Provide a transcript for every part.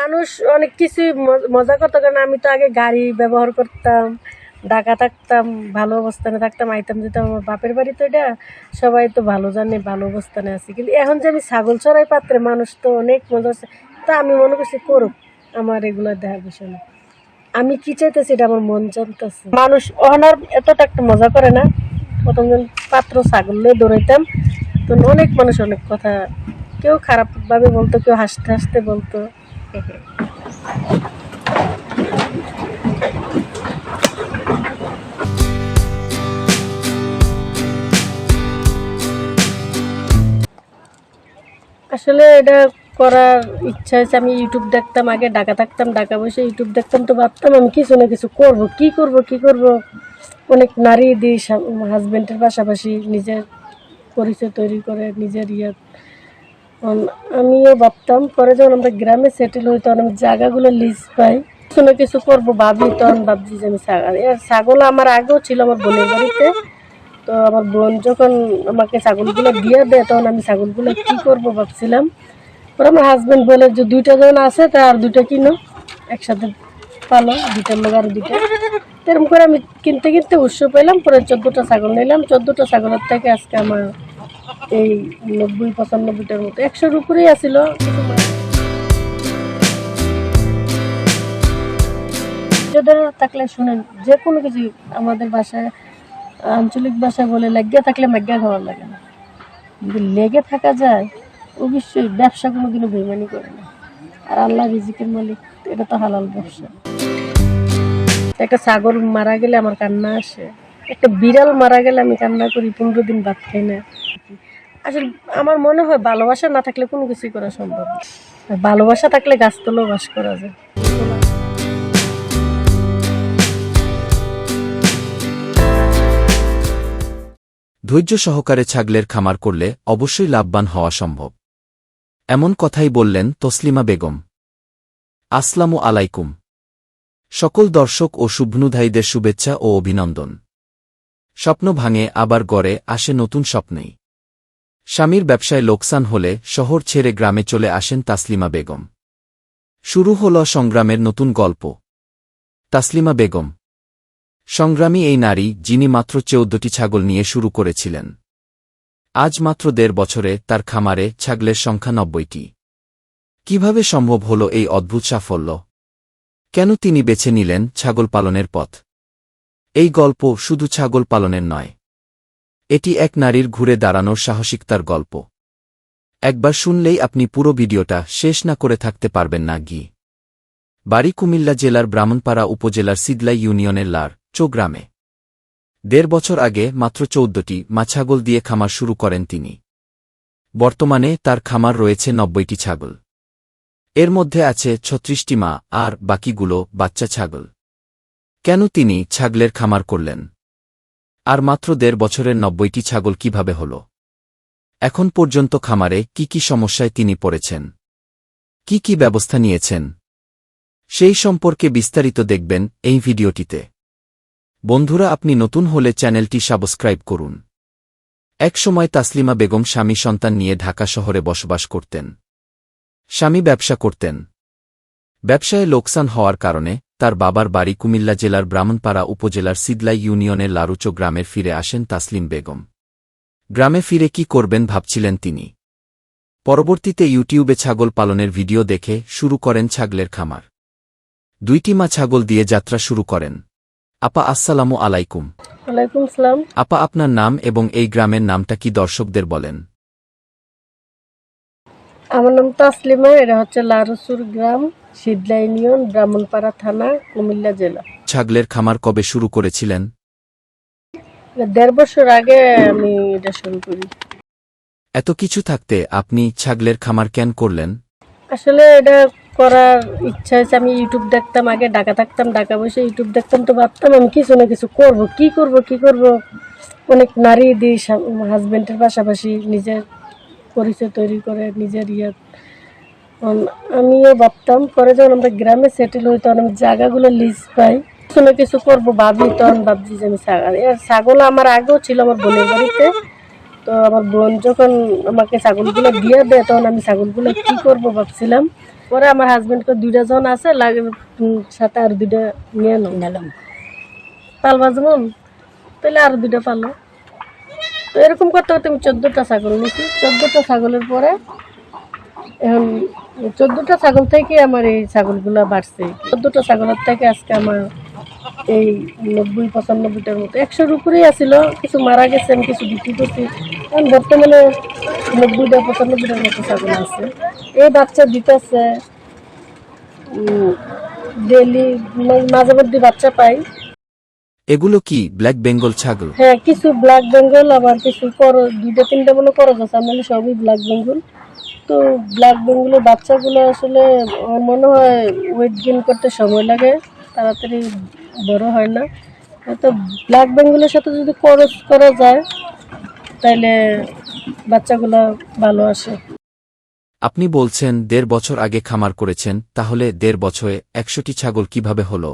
মানুষ অনেক কিছু মজা করতো, কারণ আমি তো আগে গাড়ি ব্যবহার করতাম, ঢাকা থাকতাম, ভালো অবস্থানে থাকতাম, আইতাম যেতাম, আমার বাপের বাড়ি তো এটা, সবাই তো ভালো জানে, ভালো অবস্থানে আছে। কিন্তু এখন যে আমি ছাগল চড়াই পাত্রে মানুষ তো অনেক মজা হচ্ছে তা আমি মনে করছি করুক, আমার এগুলো দেখার বিষয় আমি কি চাইতেছি এটা আমার মন জানতেছে। মানুষ অনার এতটা একটা মজা করে না যখন পাত্র ছাগল নিয়ে দৌড়াইতাম। তো অনেক মানুষ অনেক কথা, কেউ খারাপভাবে বলতো, কেউ হাসতে হাসতে বলতো। আসলে এটা করার ইচ্ছা হয়েছে, আমি ইউটিউব দেখতাম, আগে ঢাকা থাকতাম, ঢাকা বসে ইউটিউব দেখতাম, তো ভাবতাম আমি কিছু না কিছু করব। কি করব কি করব? অনেক নারী দিই হাজব্যান্ডের পাশাপাশি নিজের পরিচয় তৈরি করে, নিজের ইয়ে আমিও ভাবতাম, পরে যখন আমরা গ্রামে সেটেল হই, তখন আমি জায়গাগুলো লিজ পাই। কিছু না কিছু করব, ভাবি তখন ভাবছি যে আমি ছাগল। ছাগল আমার আগেও ছিল আমার বোনের বাড়িতে। তো আমার বোন যখন আমাকে ছাগলগুলো দিয়ে দেয়, তখন আমি ছাগলগুলো কি করব ভাবছিলাম। পরে আমার হাজবেন্ড বলে যে, দুইটা জন আছে তা আর দুইটা কিনো। একসাথে পালো, দুইটার লোক আর দুইটা। এরকম করে আমি কিনতে কিনতে উৎস পেলাম পরে চোদ্দোটা ছাগল নিলাম। চোদ্দোটা ছাগলের থেকে আজকে আমার এই নব্বই, পঁচানব্বইটার মতো। একশোর উপরেই আসিল থাকলে শুনেন, যে কোনো কিছু আমাদের বাসায়, আঞ্চলিক ভাষা বলে লাগিয়ে থাকলে মাগ্যা খাওয়ার লাগে না। যদি লেগে থাকা যায়, অবশ্যই ব্যবসা কোনোদিনও বেমানি করে না। আর আল্লাহ রিজিকের মালিক, এটা তো হালাল ব্যবসা। একটা ছাগল মারা গেলে আমার কান্না আসে। একটা বিড়াল মারা গেলে আমি কান্না করি, পনেরো দিন ভাত খাই না। আসলে আমার মনে হয় ভালোবাসা না থাকলে কোনো কিছুই করা সম্ভব না। ভালোবাসা থাকলে গাছতলাও বাস করা যায়। ধৈর্য সহকারে ছাগলের খামার করলে অবশ্যই লাভবান হওয়া সম্ভব। এমন কথাই বললেন তসলিমা বেগম। আসলামু আলাইকুম। সকল দর্শক ও শুভনুধায়ীদের শুভেচ্ছা ও অভিনন্দন। স্বপ্ন ভাঙে, আবার গড়ে, আসে নতুন স্বপ্নেই। স্বামীর ব্যবসায় লোকসান হলে শহর ছেড়ে গ্রামে চলে আসেন তাসলিমা বেগম। শুরু হল সংগ্রামের নতুন গল্প। তাসলিমা বেগম। সংগ্রামী এই নারী, যিনি মাত্র চৌদ্দটি ছাগল নিয়ে শুরু করেছিলেন। আজ মাত্র দেড় বছরে তার খামারে ছাগলের সংখ্যা নব্বইটি। কীভাবে সম্ভব হল এই অদ্ভুত সাফল্য? কেন তিনি বেছে নিলেন ছাগল পালনের পথ? এই গল্প শুধু ছাগল পালনের নয়। এটি এক নারীর ঘুরে দাঁড়ানোর সাহসিকতার গল্প। একবার শুনলেই আপনি পুরো ভিডিওটা শেষ না করে থাকতে পারবেন না, গি। বাড়ি কুমিল্লা জেলার ব্রাহ্মণপাড়া উপজেলার সিদলাই ইউনিয়নের লার চো গ্রামে দেড় বছর আগে মাত্র চৌদ্দটি মাছাগল দিয়ে খামার শুরু করেন তিনি। বর্তমানে তার খামার রয়েছে নব্বইটি ছাগল। এর মধ্যে আছে ছত্রিশটি মা, আর বাকিগুলো বাচ্চা ছাগল। কেন তিনি ছাগলের খামার করলেন? আর মাত্র দেড় বছরের নব্বইটি ছাগল কীভাবে হল? এখন পর্যন্ত খামারে কি কি সমস্যায় তিনি পড়েছেন? কি কি ব্যবস্থা নিয়েছেন? সেই সম্পর্কে বিস্তারিত দেখবেন এই ভিডিওটিতে। বন্ধুরা, আপনি নতুন হলে চ্যানেলটি সাবস্ক্রাইব করুন। একসময় তাসলিমা বেগম স্বামী সন্তান নিয়ে ঢাকা শহরে বসবাস করতেন। স্বামী ব্যবসা করতেন। ব্যবসায় লোকসান হওয়ার কারণে তার বাবার বাড়ি কুমিল্লা জেলার ব্রাহ্মণপাড়া উপজেলার সিদলাই ইউনিয়নের লারুচো গ্রামের ফিরে আসেন তাসলিম বেগম। গ্রামে ফিরে কি করবেন ভাবছিলেন তিনি। পরবর্তীতে ইউটিউবে ছাগল পালনের ভিডিও দেখে শুরু করেন ছাগলের খামার। দুইটি মা ছাগল দিয়ে যাত্রা শুরু করেন। আপা আসসালামু আলাইকুম। আপা আপনার নাম এবং এই গ্রামের নামটা কি দর্শকদের বলেন? আমার নাম তাসলিমা এটা হচ্ছে লারুসুর গ্রাম সিদলা ইউনিয়ন ব্রাহ্মণপাড়া থানা কুমিল্লা জেলা। ছাগলের খামার কবে শুরু করেছিলেন? দেড় বছর আগে আমি এটা শুরু করি। এত কিছু থাকতে আপনি ছাগলের খামার কেন করলেন? আসলে এটা করার ইচ্ছা হয়েছে আমি ইউটিউব দেখতাম আগে ঢাকা থাকতাম ঢাকা বসে ইউটিউব দেখতাম তো ভাবতাম আমি কিছু না কিছু করব কি করব কি করব? অনেক নারী দিই হাজবেন্ডের পাশাপাশি নিজের পরিচয় তৈরি করে নিজের ইয়ে। আমিও ভাবতাম পরে যখন আমরা গ্রামে সেটেল হই তখন আমি জায়গাগুলো লিজ পাই। কোনো কিছু করব ভাবি তখন ভাবছি যে আমি ছাগল। ছাগল আমার আগেও ছিল আমার বোনের বাড়িতে। তো আমার বোন যখন আমাকে ছাগলগুলো দিয়ে দেয় তখন আমি ছাগলগুলো কি করব ভাবছিলাম। পরে আমার হাজবেন্ডকে দুইটা জন আছে লাগে সাথে আর দুইটা নিয়ে নিলাম পালবা যেমন? তাহলে আরও দুইটা পালো। তো এরকম করতে করতে আমি চোদ্দোটা ছাগল নিয়েছি। চোদ্দটা ছাগলের পরে এখন চোদ্দোটা ছাগল থেকে আমার এই ছাগলগুলো বাড়ছে। চোদ্দোটা ছাগলের থেকে আজকে আমার এই নব্বই, পঁচানব্বইটার মতো। একশোর উপরেই আসিল কিছু মারা গেছে, আমি কিছু বিক্রি করছি। এখন বর্তমানে নব্বইটা, পঁচানব্বইটার মতো ছাগল আছে। এই বাচ্চা দিতেছে ডেলি মাঝে মধ্যে বাচ্চা পাই। এগুলো কি ব্ল্যাক বেঙ্গল ছাগল? হ্যাঁ কিছু ব্ল্যাক বেঙ্গল আবার কিছু করো দুইটা তিনটা মনে করো আছে আমি সবই ব্ল্যাক বেঙ্গল তো ব্ল্যাক বেঙ্গলের বাচ্চাগুলো আসলে আমার মনে হয় ওয়েট গেইন করতে সময় লাগে তাড়াতাড়ি বড় হয় না। তো ব্ল্যাক বেঙ্গলের সাথে যদি খরচ করা যায় তাহলে বাচ্চাগুলো ভালো আসে। আপনি বলছেন দেড় বছর আগে খামার করেছেন তাহলে দেড় বছরে একশোটি ছাগল কীভাবে হলো?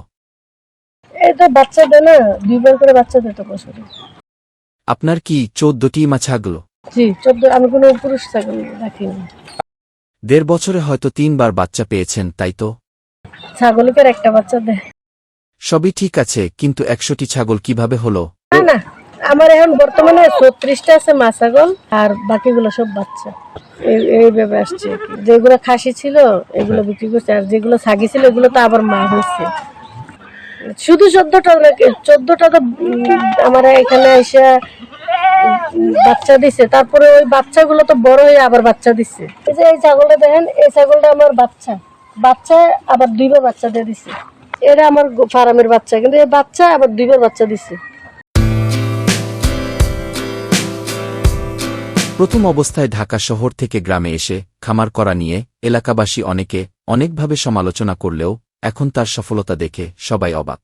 এই বাচ্চা দেয় না দুইবার করে বাচ্চা দেয় তো বছরে। আপনার কি চোদ্দটি মা ছাগল? জি চোদ্দ আমি কোনো পুরুষ ছাগল রাখিনি দেড় বছরে হয়তো তিনবার বাচ্চা পেয়েছেন তাই তো? ছাগলকে আর একটা বাচ্চা দেয়। সবই ঠিক আছে কিন্তু একশোটি ছাগল কীভাবে হলো? না না আমার এখন বর্তমানে ছত্রিশটা আছে মা ছাগল আর বাকিগুলো সব বাচ্চা। এই- এইভাবে আসছে যেগুলো খাসি ছিল এগুলো বিক্রি করছে আর যেগুলো ছাগি ছিল এগুলো তো আবার মা হয়েছে। শুধু চোদ্দটা চোদ্দটা তো উম, আমার এখানে এসে বাচ্চা দিছে। তারপরে ওই বাচ্চাগুলো তো বড় হয়ে আবার বাচ্চা দিচ্ছে এই যে এই ছাগলটা দেখেন এই ছাগলটা আমার বাচ্চা। বাচ্চা আবার দুইবার বাচ্চা দিয়ে দিছে। এরা আমার ফার্মের বাচ্চা কিন্তু এই বাচ্চা আবার দুইবার বাচ্চা দিছে। প্রথম অবস্থায় ঢাকা শহর থেকে গ্রামে এসে খামার করা নিয়ে এলাকাবাসী অনেকে অনেকভাবে সমালোচনা করলেও এখন তার সফলতা দেখে সবাই অবাক।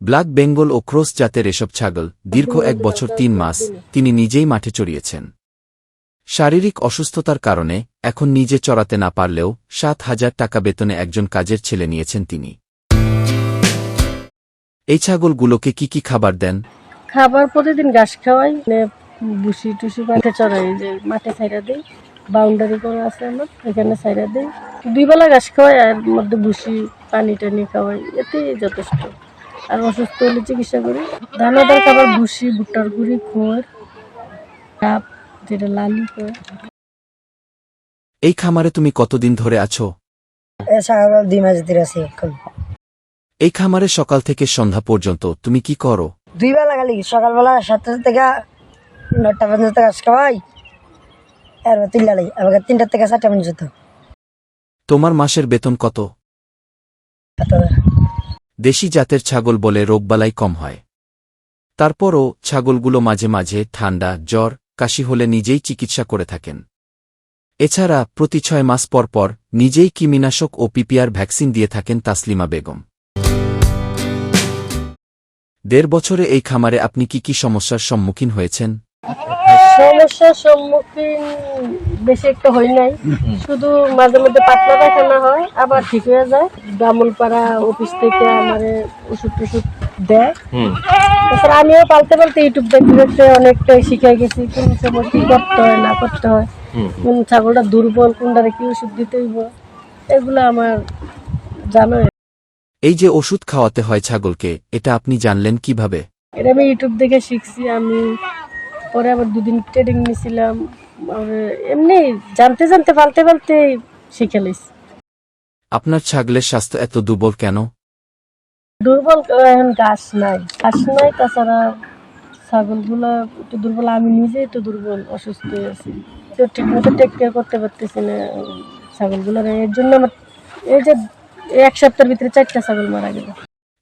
ব্ল্যাক বেঙ্গল ও ক্রস জাতের এসব ছাগল দীর্ঘ এক বছর তিন মাস তিনি নিজেই মাঠে চড়িয়েছেন। শারীরিক অসুস্থতার কারণে এখন নিজে চড়াতে না পারলেও সাত হাজার টাকা বেতনে একজন কাজের ছেলে নিয়েছেন তিনি। এই ছাগলগুলোকে কি কি খাবার দেন? খাবার প্রতিদিন ঘাস খাওয়াই মানে টুসি মাঠে চড়াই মাঠে দিই। বাউন্ডারি করা আছে আমার এখানে ছাইরা দিই দুই বেলা ঘাস খাওয়াই আর মধ্যে ভুসি পানি টানি খাওয়াই এতেই যথেষ্ট। আর অসুস্থ হলে চিকিৎসা করি। দানাদার খাবার ভুসি ভুট্টার গুঁড়ি খোর কাপ যেটা লালি করে এই খামারে তুমি কতদিন ধরে আছো? ছাগল দুই মাস ধরে আছে এখন। এই খামারে সকাল থেকে সন্ধ্যা পর্যন্ত তুমি কি করো? দুই বেলা খালি সকালবেলা সাতটা থেকে নটা পর্যন্ত কাজ খাওয়াই তিনটার থেকে চারটা তোমার মাসের বেতন কত? দেশি জাতের ছাগল বলে রোগবালাই কম হয়। তারপরও ছাগলগুলো মাঝে মাঝে ঠান্ডা জ্বর কাশি হলে নিজেই চিকিৎসা করে থাকেন। এছাড়া প্রতি ছয় মাস পর পর নিজেই কৃমিনাশক ও পিপিআর ভ্যাকসিন দিয়ে থাকেন তাসলিমা বেগম। দেড় বছরে এই খামারে আপনি কি কি সমস্যার সম্মুখীন হয়েছেন? সমস্যার সম্মুখীন বেশি একটা হই নাই। শুধু মাঝে মধ্যে পাতলা পায়খানা হয় আবার ঠিক হয়ে যায়। গামলপাড়া অফিস থেকে আমার ওষুধ টষুধ দেয়। তাছাড়া আমিও পালতে পালতে ইউটিউব দেখতে দেখতে অনেকটাই শিখে গেছি কোন সময় কি করতে হয় না করতে হয় কোন ছাগলটা দুর্বল কোনটারে কি ওষুধ দিতে হইব এগুলো আমার জানো এই যে ওষুধ খাওয়াতে হয় ছাগলকে এটা আপনি জানলেন কীভাবে? এটা আমি ইউটিউব দেখে শিখছি আমি পরে আবার দুদিন ট্রেনিং নিয়েছিলাম। এমনি জানতে জানতে পালতে পালতে শিখে লইছি আপনার ছাগলের স্বাস্থ্য এত দুর্বল কেন? দুর্বল এখন ঘাস নাই। ঘাস নাই তাছাড়া ছাগলগুলো একটু দুর্বল। আমি নিজেই তো দুর্বল অসুস্থ হয়ে আছি। তো ঠিক মতো টেক কেয়ার করতে পারতেছি না ছাগলগুলোর। এর জন্য আমার এই যে এক সপ্তাহের ভিতরে চারটা ছাগল মারা গেল।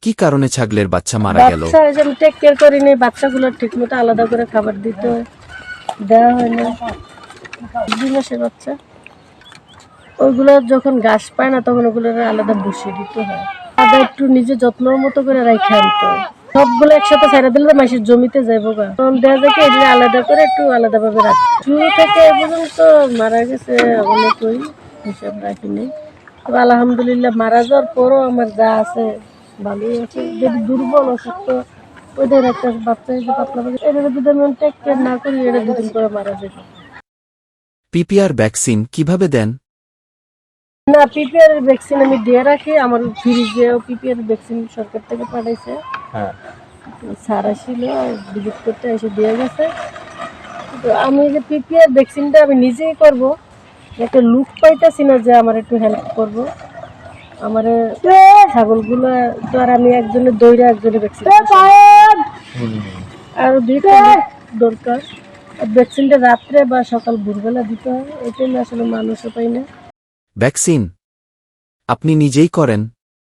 কি কারণে ছাগলের বাচ্চা মারা গেল? বাচ্চা এই যে আমি টেক কেয়ার করিনি, বাচ্চাগুলো ঠিক মতো আলাদা করে খাবার দিতে হয়, দেওয়া হয় না। দুই মাসের বাচ্চা। ওইগুলো যখন ঘাস পায় না, তখন ওগুলো আলাদা বসিয়ে দিতে হয়। আদা একটু নিজে যত্ন মতো করে রাখে আনতে হয়। সবগুলো একসাথে ছেড়ে দিলে তো মাসের জমিতে যাব গা। তখন দেখা যায় এগুলো আলাদা করে একটু আলাদা ভাবে রাখি। শুরু থেকে এ পর্যন্ত মারা গেছে অনেকই, হিসাব রাখিনি তবে আলহামদুলিল্লাহ মারা যাওয়ার পরও আমার যা আছে ভালোই আছে। যদি দুর্বল অসুস্থ ওদের একটা বাচ্চা হয়েছে পাতলা পাতলা এটা যদি আমি টেক কেয়ার না করি এটা দুদিন করে মারা যাবে। পিপিআর ভ্যাকসিন কীভাবে দেন? না পিপিআর ভ্যাকসিন আমি দিয়ে রাখি। আমার ফ্রিজেও পিপিআর ভ্যাকসিন সরকার থেকে পাঠাইছে। হ্যাঁ। স্যার আসছিল ভিজিট করতে এসে দিয়ে গেছে। তো আমি যে পিপিআর ভ্যাকসিনটা আমি নিজেই করব একটা লুক পাইতেছি না যে আমার একটু হেল্প করব। আমার ছাগলগুলো তো আর আমি একজনের দৌড়ে একজনের ভ্যাকসিন আর দুইটা দরকার। আর ভ্যাকসিনটা রাত্রে বা সকাল ভোরবেলা দিতে হয় এটাই না আসলে মানুষও পাই না। ভ্যাকসিন আপনি নিজেই করেন?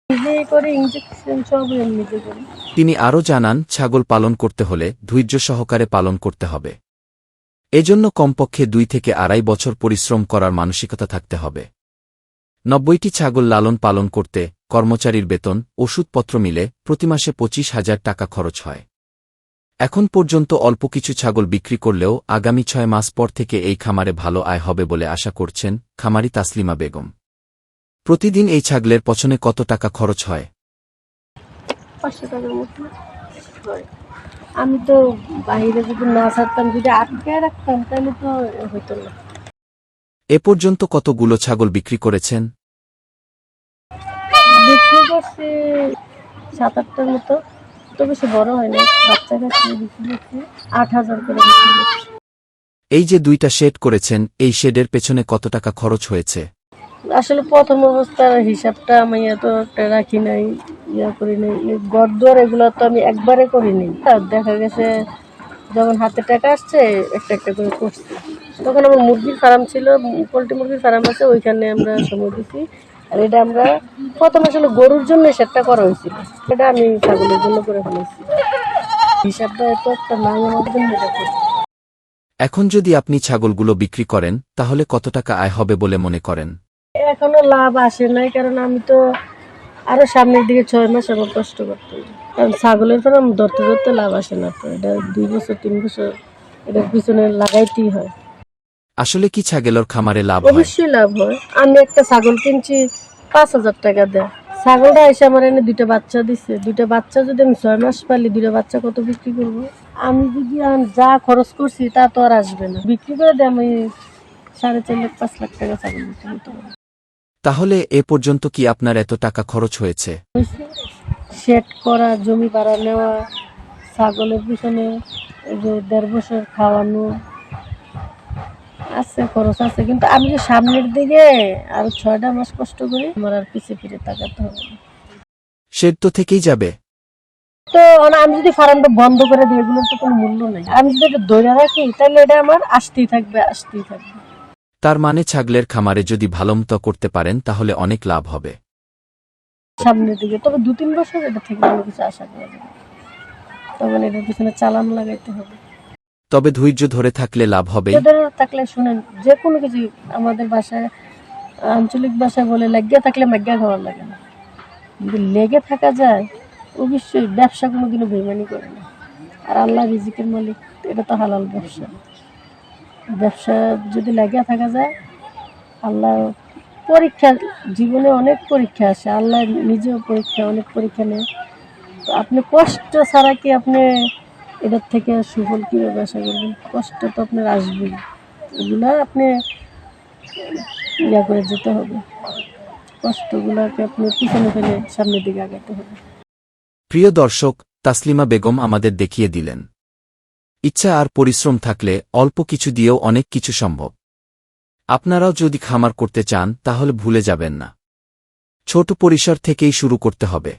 নিজেই করে ইঞ্জেকশন সব নিজে করি। তিনি আরও জানান ছাগল পালন করতে হলে ধৈর্য সহকারে পালন করতে হবে। এজন্য কমপক্ষে দুই থেকে আড়াই বছর পরিশ্রম করার মানসিকতা থাকতে হবে। নব্বইটি ছাগল লালন পালন করতে কর্মচারীর বেতন, ওষুধপত্র মিলে প্রতি মাসে পঁচিশ হাজার টাকা খরচ হয়। এখন পর্যন্ত অল্প কিছু ছাগল বিক্রি করলেও আগামী ছয় মাস পর থেকে এই খামারে ভালো আয় হবে বলে আশা করছেন খামারি তাসলিমা বেগম। প্রতিদিন এই ছাগলের পছনে কত টাকা খরচ হয়? আমি তো বাইরে যদি না ছাড়তাম যদি আটকে রাখতাম, তাহলে তো হতো না। এ পর্যন্ত কতগুলো ছাগল বিক্রি করেছেন? বিক্রি করছি সাত আটটার মতো। তো বেশি বড় হয় না বাচ্চা কাছে বিক্রি করছি আট হাজার করে বিক্রি করছি। এই যে দুইটা শেড করেছেন এই শেডের পেছনে কত টাকা খরচ হয়েছে? আসলে প্রথম অবস্থার হিসাবটা আমি এত একটা রাখি নাই ইয়া করি নাই। গদ্দর এগুলো তো আমি একবারে করিনি। আর দেখা গেছে যখন হাতে টাকা আসছে একটা একটা করে করছি। তখন আমার মুরগির ফার্ম ছিল পোলট্রি মুরগির ফার্ম আছে ওইখানে আমরা সময় দিছি। আর এটা আমরা প্রথম আসলে গরুর জন্য সেটটা করা হয়েছিল। এটা আমি ছাগলের জন্য করে ফেলেছি। হিসাবটা এত একটা নাই এটা করছি। এখন যদি আপনি ছাগলগুলো বিক্রি করেন তাহলে কত টাকা আয় হবে বলে মনে করেন? এখনও লাভ আসে নাই কারণ আমি তো আরও সামনের দিকে ছয় মাস আমার কষ্ট করতে হবে। কারণ ছাগলের ফার্ম ধরতে ধরতে লাভ আসে না তো এটা দুই বছর তিন বছর এটার পিছনে লাগাইতেই হয়। আসলে কি ছাগলের খামারে লাভ হয়? অবশ্যই লাভ হয়। আমি একটা ছাগল কিনছি পাঁচ হাজার টাকা দেয়। ছাগলটা এসে আমার এনে দুইটা বাচ্চা দিছে। দুইটা বাচ্চা যদি আমি ছয় মাস পালি দুইটা বাচ্চা কত বিক্রি করব? আমি যদি যা খরচ করছি তা তো আর আসবে না। বিক্রি করে দিয়ে আমি সাড়ে চার লাখ পাঁচ লাখ টাকা ছাগল বিক্রি করতে পারব। তাহলে এ পর্যন্ত কি আপনার এত টাকা খরচ হয়েছে? সেট করা জমি ভাড়া নেওয়া ছাগলের পিছনে এই যে দেড় বছর খাওয়ানো আছে খরচ আছে কিন্তু আমি যে সামনের দিকে আর ছয়টা মাস কষ্ট করি আমার আর পিছিয়ে ফিরে তাকাতে হবে না। শেড তো থেকেই যাবে। তো মানে আমি যদি ফার্মটা বন্ধ করে দিই এগুলোর তো কোনো মূল্য নেই। আমি যদি এটা ধরে রাখি তাহলে এটা আমার আসতেই থাকবে আসতেই থাকবে। তার মানে ছাগলের খামারে যদি ভালোমতো করতে পারেন তাহলে অনেক লাভ হবে। সামনের দিকে তবে দু তিন বছর এটা থেকে কোনো কিছু আশা করা যাবে। তখন এটার পিছনে চালান লাগাইতে হবে। তবে ধৈর্য ধরে থাকলে লাভ হবে। থাকলে শুনেন, যে কোনো কিছু আমাদের ভাষায়, আঞ্চলিক ভাষায় বলে লাগিয়ে থাকলে মাগ্যা খাওয়ার লাগে না। যদি লেগে থাকা যায়, অবশ্যই ব্যবসা কোনোদিনও বেমানি করে না। আর আল্লাহ রিজিকের মালিক, এটা তো হালাল ব্যবসা। ব্যবসা যদি লাগিয়ে থাকা যায়, আল্লাহ পরীক্ষা, জীবনে অনেক পরীক্ষা আসে। আল্লাহ নিজেও পরীক্ষা, অনেক পরীক্ষা নেয়। তো আপনি কষ্ট ছাড়া কি আপনি এটার থেকে সুফল কীভাবে আশা করবেন? কষ্ট তো আপনার আসবেই। এগুলো আপনি, ইয়া করে যেতে হবে। কষ্টগুলোকে আপনি পিছনে ফেলে সামনের দিকে আগাতে হবে। প্রিয় দর্শক, তাসলিমা বেগম আমাদের দেখিয়ে দিলেন। ইচ্ছা আর পরিশ্রম থাকলে অল্প কিছু দিয়েও অনেক কিছু সম্ভব। আপনারাও যদি খামার করতে চান, তাহলে ভুলে যাবেন না। ছোট পরিসর থেকেই শুরু করতে হবে।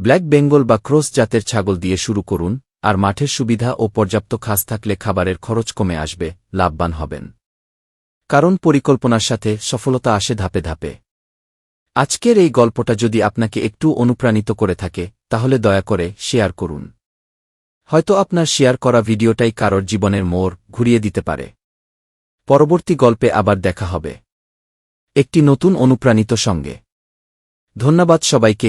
ব্ল্যাক বেঙ্গল বা ক্রস জাতের ছাগল দিয়ে শুরু করুন আর মাঠের সুবিধা ও পর্যাপ্ত খাস থাকলে খাবারের খরচ কমে আসবে, লাভবান হবেন। কারণ পরিকল্পনার সাথে সফলতা আসে ধাপে ধাপে। আজকের এই গল্পটা যদি আপনাকে একটু অনুপ্রাণিত করে থাকে, তাহলে দয়া করে শেয়ার করুন। হয়তো আপনার শেয়ার করা ভিডিওটাই কারোর জীবনের মোড় ঘুরিয়ে দিতে পারে। পরবর্তী গল্পে আবার দেখা হবে। একটি নতুন অনুপ্রাণিত সঙ্গে। ধন্যবাদ সবাইকে।